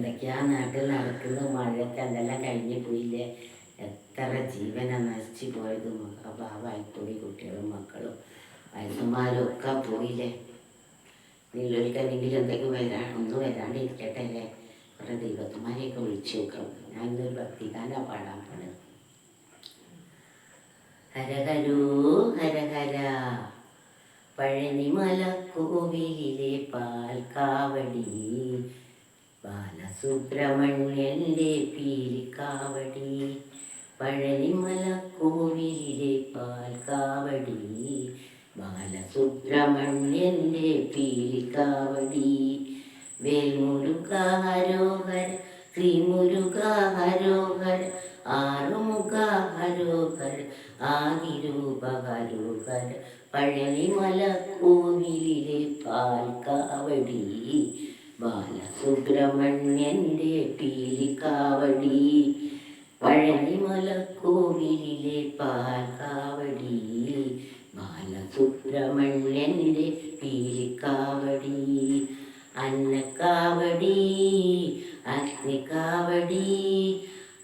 എന്തൊക്കെയാ നാട്ടിൽ നടക്കുന്നത് മഴയൊക്കെ അതെല്ലാം കഴിഞ്ഞു പോയില്ലേ? എത്ര ജീവനെ നശിച്ചു പോയത്? പാവായിപ്പോയി കുട്ടികളും മക്കളും വയസ്സന്മാരും ഒക്കെ പോയില്ലേ? നീലൊരിക്കലെങ്കിലും എന്തെങ്കിലും വരാ? ഒന്നും വരാണ്ടിരിക്കട്ടെ അല്ലേ? കുറേ ദൈവത്തുമാരെയൊക്കെ വിളിച്ചു നോക്കണം. ഞാൻ ഇന്നൊരു ഭക്തിഗാന പാടാൻ പോണത് ഹരഹരൂ ഹരഹര പഴനിമല കോവിലിലെ പാൽക്കാവടി. ബാലസുബ്രഹ്മണ്യന്റെ പീലിക്കാവടി പഴനിമല കോവിലിലെ പാൽക്കാവടി ബാലസുബ്രഹ്മണ്യന്റെ പീലിക്കാവടി. വേൽമുരുക ഹരോഹര ശ്രീമുരുക ഹരോഹര ആറുമുഖ ഹരോഹര ആദിരൂപ പഴനിമല കോവിലിലെ പാൽക്കാവടി. ബാലസുബ്രഹ്മണ്യന്റെ പീലിക്കാവടി പഴനിമലക്കോവിലെ പാൽക്കാവടി ബാലസുബ്രഹ്മണ്യന്റെ പീലിക്കാവടി അന്നക്കാവടി അഗ്നിക്കാവടി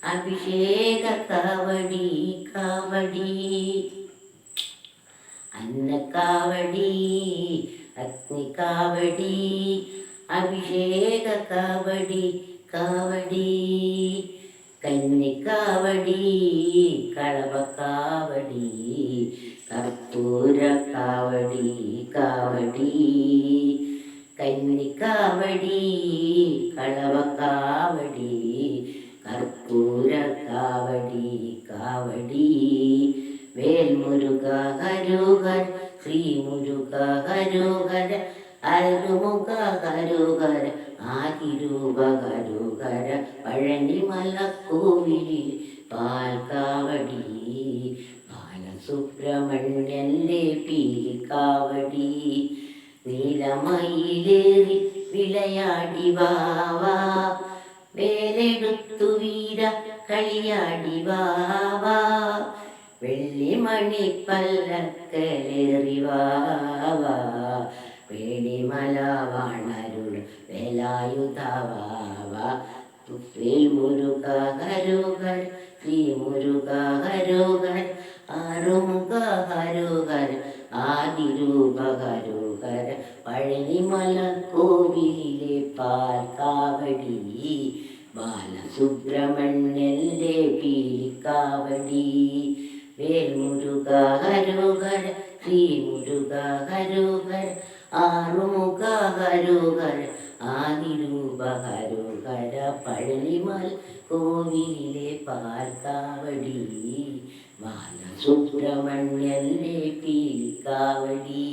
അഭിഷേക കാവടി കാവടി അന്നക്കാവടി അഗ്നിക്കാവടി അഭിഷേക കാവടി കാവടി. കന്നിക്കാവടി കളവക്കാവടി കർപ്പൂര കാവടി കാവടി. കന്നിക്കാവടി കളവക്കാവടി കർപ്പൂര കാവടി കാവടി. വേൽമുരുക ഹരോഹർ ശ്രീമുരുക ഹരോഹര അരുമുഖ ഹരോഹര ആതിരൂപ ഹരോഹര പഴനിമല കോവിലിൽ പാൽക്കാവടി ബാലസുബ്രഹ്മണ്യന്റെ പീലിക്കാവടി നീലമയിലേറി വിളയാടി വാവാ വേലെടുത്തു വീര കളിയാടി വാവാ വെള്ളിമണി പല്ലക്കലേറി വാവാ. വേണിമല വാണരുൾ വേലായുധാവാ മുരുക ഹരോഹർ ശ്രീ മുരുക ഹരോഹർ ആറുമുഖ ഹരോഹർ ആദിരൂപ ഹരോഹര പഴനിമല പാൽക്കാവടി ബാലസുബ്രഹ്മണ്യന്റെ പീലിക്കാവടി. വേൽമുരുക ഹരോഹര ശ്രീ മുരുക ആറുമുഖ കരുകര ആദിരൂപകരുകര കോവിലെ പാർക്കാവടി ബാലസുബ്രഹ്മണ്യന്റെ പീലിക്കാവടി